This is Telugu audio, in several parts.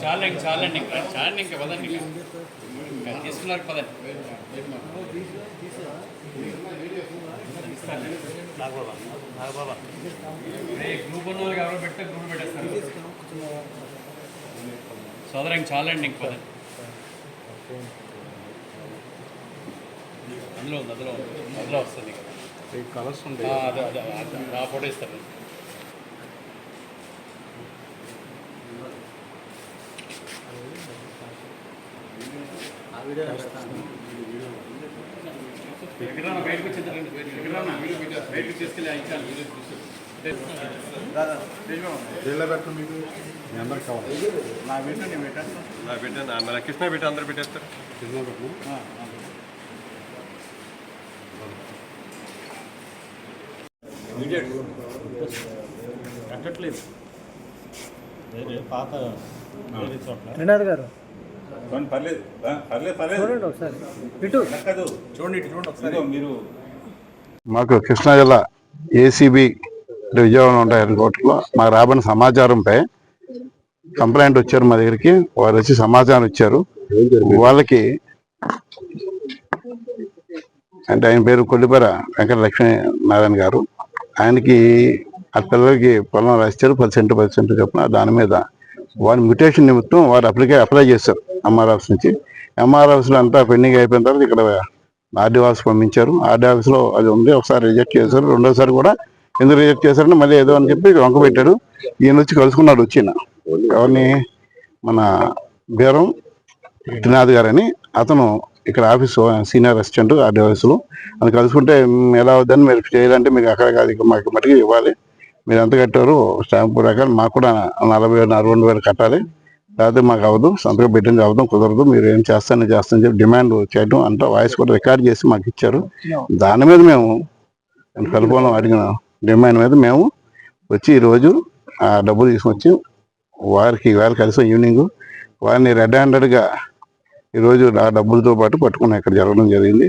చాలా ఇంక చాలండి ఇంకా చాలండి ఇంకా పదండి ఇంకా. తీసుకున్నారు పదండి. నాగబాబా నాగబాబా. రే గ్రూప్ ఉన్న వాళ్ళకి ఎవరో పెడితే గ్రూప్ పెట్టేస్తారు. సోదరు ఇంక చాలండి ఇంక పదండి అందులో ఉంది అందులో ఉంది అందులో వస్తుంది కదా కలర్స్ అదే అదే అదే. ఆ ఫోటో ఇస్తారు ఎక్కడన్నా బయటకు వచ్చేద్దరండి ఎక్కడన్నా బయటకు తీసుకెళ్ళి ఇచ్చాను జైల్లో పెట్టు మీకు మీ అందరికి కావాలి నా బిడ్డ నా కృష్ణ బిడ్డ అందరు పెట్టేస్తారు. పెట్టు కట్టట్లేదు వేరే పాత వేరే చోట్ల. త్రినాథ్ గారు పర్లేదు. ఆ, పర్లేదు పర్లేదు. చూడండి ఒకసారి. ఇటు. కాదు చూడండి ఇటు చూడండి ఒకసారి. ఇదిగో మీరు మాకు కృష్ణా జిల్లా ఏసీబీ విజయవాడ ఉంటాయి కోర్టులో. మాకు రాబడిన సమాచారంపై కంప్లైంట్ వచ్చారు మా దగ్గరికి. వారు వచ్చి సమాచారం ఇచ్చారు. వాళ్ళకి అంటే ఆయన పేరు కొల్లిపర వెంకట లక్ష్మీ నారాయణ గారు. ఆయనకి ఆ పిల్లలకి పొలం రాశారు పది సెంటు పది సెంటు చొప్పున దాని మీద వారి మ్యూటేషన్ నిమిత్తం వారు అప్లికే అప్లై చేశారు ఎంఆర్ ఆఫీస్ నుంచి. ఎంఆర్ ఆఫీస్లో అంతా పెండింగ్ అయిపోయిన తర్వాత ఇక్కడ ఆర్డీ ఆఫీస్ పంపించారు. ఆర్డీ ఆఫీస్లో అది ఉంది. ఒకసారి రిజెక్ట్ చేశారు. రెండోసారి కూడా ఎందుకు రిజెక్ట్ చేశారని మళ్ళీ ఏదో అని చెప్పి వంక పెట్టాడు. ఈయన వచ్చి కలుసుకున్నాడు వచ్చిన ఎవరిని? మన బీరం త్రినాథ్ గారని. అతను ఇక్కడ ఆఫీస్ సీనియర్ అసిస్టెంట్ ఆర్డీ ఆఫీసులో అని కలుసుకుంటే ఎలా అవుద్దని మీరు చేయాలంటే మీకు అక్కడ కాదు. ఇక మాకు మటుకు ఇవ్వాలి. మీరు ఎంత కట్టారు స్టాంపు ప్రకారం మాకు కూడా నలభై వేలు అరవై రెండు వేలు కట్టాలి. లేకపోతే మాకు అవ్వదు సంతకం పెట్టింది అవ్వదు కుదరదు మీరు ఏం చేస్తానని చేస్తానని చెప్పి డిమాండ్ చేయడం అంతా వాయిస్ కూడా రికార్డ్ చేసి మాకు ఇచ్చారు. దాని మీద మేము కలుపుకోవడం అడిగిన డిమాండ్ మీద మేము వచ్చి ఈరోజు ఆ డబ్బులు తీసుకొచ్చి వారికి వారు కలిసి ఈవినింగ్ వారిని రెడ్ హ్యాండెడ్గా ఈరోజు ఆ డబ్బులతో పాటు పట్టుకుని ఇక్కడ జరగడం జరిగింది.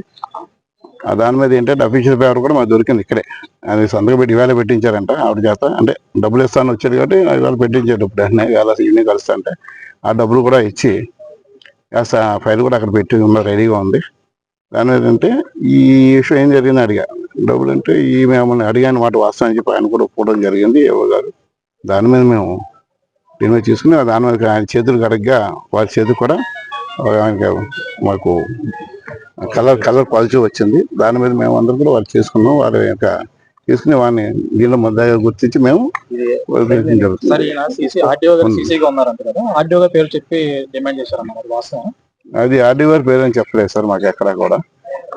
దాని మీద ఏంటంటే అఫీషియల్ పేపర్ కూడా మాకు దొరికింది ఇక్కడే. అది సంతకం పెట్టి ఇవాళ పెట్టించారంట ఆవిడ చేత. అంటే డబ్బులు ఇస్తాను వచ్చారు కాబట్టి ఇవాళ పెట్టించారు ఇప్పుడు. ఇవాళ ఈవినింగ్ కలుస్తా అంటే ఆ డబ్బులు కూడా ఇచ్చి కాస్త ఆ ఫైల్ కూడా అక్కడ పెట్టి ఉన్న రెడీగా ఉంది. దాని మీద అంటే ఈ విషయం ఏం జరిగింది అడిగా. డబ్బులు అంటే ఈ మిమ్మల్ని అడిగాను మాట వాస్తవం అని చెప్పి ఆయన కూడా ఒప్పుకోవడం జరిగింది ఇవ్వగారు గారు. దాని మీద మేము దీని మీద తీసుకుని దాని మీద ఆయన చేతులు కడగ్గా వారి చేతులు కూడా ఆయనకి మాకు కలర్ కలర్ క్వాలిటీ వచ్చింది. దాని మీద మేము అందరం కూడా వాళ్ళు చేసుకున్నాం. వారి యొక్క తీసుకుని వాడిని దీనిలో ముద్దాగా గుర్తించి మేము అది ఆర్డీ గారి పేరు అని చెప్పలేదు సార్ మాకు ఎక్కడ కూడా.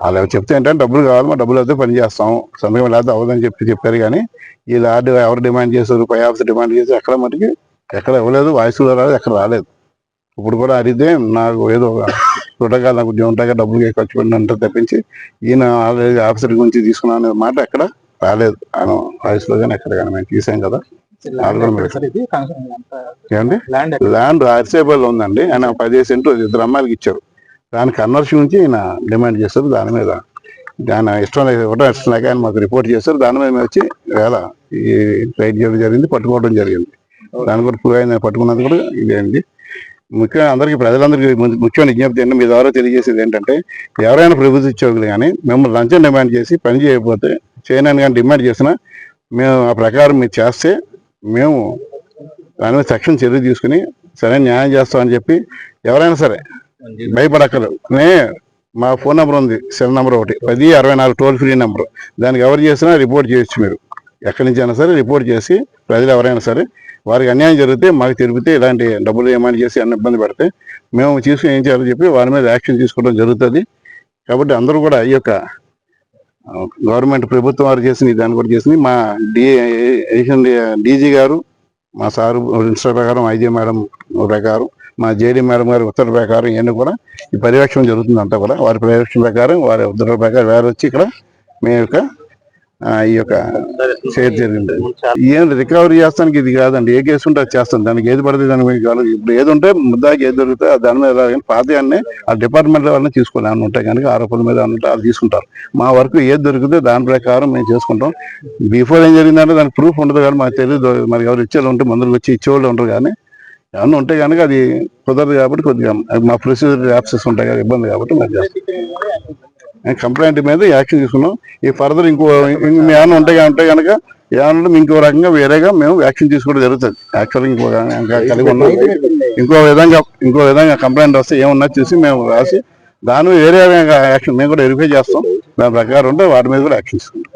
వాళ్ళు చెప్తే ఏంటంటే డబ్బులు కావాలి మా డబ్బులు అయితే పని చేస్తాం. సంతకం లేకపోతే అవ్వదని చెప్పి చెప్పారు కానీ వీళ్ళు ఆర్డీ ఎవరు డిమాండ్ చేశారు పై ఆఫీస్ డిమాండ్ చేసి ఎక్కడ మటుకి ఎక్కడ ఇవ్వలేదు వాయిస్ రాలేదు ఎక్కడ రాలేదు. ఇప్పుడు కూడా అడిగితే నాకు ఏదో చూడగా నాకు ఉంటాగా డబ్బులు ఖర్చు పెట్టినంత తప్పించి ఈయన ఆల్రెడీ ఆఫీసర్ గురించి తీసుకున్నాను అనే మాట ఎక్కడ రాలేదు. ఆయన వాయిస్లో కానీ ఎక్కడ కానీ మేము తీసాం కదా. ఏమండి ల్యాండ్ ఆర్సేబుల్ ఉందండి. ఆయన పదిహేను సెంట్లు ఇద్దరు అమ్మాయిలకి ఇచ్చారు. దాని కన్వర్షన్ నుంచి ఆయన డిమాండ్ చేస్తారు. దాని మీద దాని ఇష్టం ఒకటో ఇష్టం లేక ఆయన మాకు రిపోర్ట్ చేస్తారు. దాని మీద వచ్చి వేళ ఈ రైడ్ చేయడం జరిగింది పట్టుకోవడం జరిగింది. దాని కూడా ప్రూవ్ అయింది పట్టుకున్నది కూడా ఇదేంటి? ముఖ్యంగా అందరికీ ప్రజలందరికీ ముఖ్యమైన విజ్ఞప్తి ఏంటంటే మీ ద్వారా తెలియజేసేది ఏంటంటే ఎవరైనా ప్రభుత్వ ఉద్యోగులు కానీ మిమ్మల్ని లంచం డిమాండ్ చేసి పని చేయకపోతే చేయనని కానీ డిమాండ్ చేసినా మేము ఆ ప్రకారం మీరు చేస్తే మేము దాని మీద తక్షణ చర్య తీసుకుని సరైన న్యాయం చేస్తామని చెప్పి ఎవరైనా సరే భయపడక్కర్లేదు. నే మా ఫోన్ నెంబర్ ఉంది సెల్ నెంబర్ ఒకటి పది అరవై నాలుగు టోల్ ఫ్రీ నెంబర్. దానికి ఎవరు చేసినా రిపోర్ట్ చేయొచ్చు మీరు. ఎక్కడి నుంచి అయినా సరే రిపోర్ట్ చేసి ప్రజలు ఎవరైనా సరే వారికి అన్యాయం జరిగితే మాకు తిరిగితే ఇలాంటి డబ్బులు ఏమైనా చేసి అన్న ఇబ్బంది పెడితే మేము తీసుకుని ఏం చేయాలో చెప్పి వారి మీద యాక్షన్ తీసుకోవడం జరుగుతుంది. కాబట్టి అందరూ కూడా ఈ యొక్క గవర్నమెంట్ ప్రభుత్వం వారు చేసింది దాన్ని కూడా చేసింది. మా డి డీజీ గారు మా సారు ఇన్స్టర్ ప్రకారం ఐజీ మేడం ప్రకారం మా జేడీ మేడం గారి ఉత్తర్వుల ప్రకారం ఇవన్నీ కూడా ఈ పర్యవేక్షణ జరుగుతుంది అంతా కూడా. వారి పర్యవేక్షణ ప్రకారం వారి ఉత్తర్వుల ప్రకారం వేరే వచ్చి ఇక్కడ మేము యొక్క ఈ యొక్క షేర్ జరిగింది. ఏం రికవరీ చేస్తానికి ఇది కాదండి. ఏ కేసు ఉంటే అది చేస్తాం. దానికి ఏది పడితే దానికి మీకు ఇప్పుడు ఏది ఉంటే ముద్దాకి ఏది దొరికితే దాని మీద కానీ ఆ డిపార్ట్మెంట్ వాళ్ళని తీసుకోవాలి అని ఉంటాయి కనుక ఆరోపణల మీద ఏమైనా ఉంటే అది తీసుకుంటారు. మా వరకు ఏది దొరికితే దాని ప్రకారం మేము చేసుకుంటాం. బిఫోర్ ఏం జరిగిందంటే దానికి ప్రూఫ్ ఉండదు కానీ మాకు తెలియదు మరి ఎవరు ఇచ్చేవాళ్ళు ఉంటే ముందరకు వచ్చి ఇచ్చేవాళ్ళు ఉంటారు కానీ ఏమన్నా ఉంటే కనుక అది కుదరదు కాబట్టి కొద్దిగా మా ప్రొసీజర్ యాప్సెస్ ఉంటాయి కదా ఇబ్బంది కాబట్టి మరి చేస్తాం. కంప్లైంట్ మీద యాక్షన్ తీసుకున్నాం. ఈ ఫర్దర్ ఇంకో ఇంకో ఏమైనా ఉంటాయి ఉంటే కనుక ఏమన్నా ఇంకో రకంగా వేరేగా మేము యాక్షన్ తీసుకోవడం జరుగుతుంది. యాక్చువల్గా ఇంకో ఇంకా కలిగి ఉన్నాం. ఇంకో విధంగా ఇంకో విధంగా కంప్లైంట్ వస్తే ఏమన్నా చూసి మేము రాసి దాని వేరే యాక్షన్ మేము కూడా వెరిఫై చేస్తాం. దాని ప్రకారం ఉంటే వాటి మీద కూడా యాక్షన్ తీసుకుంటాం.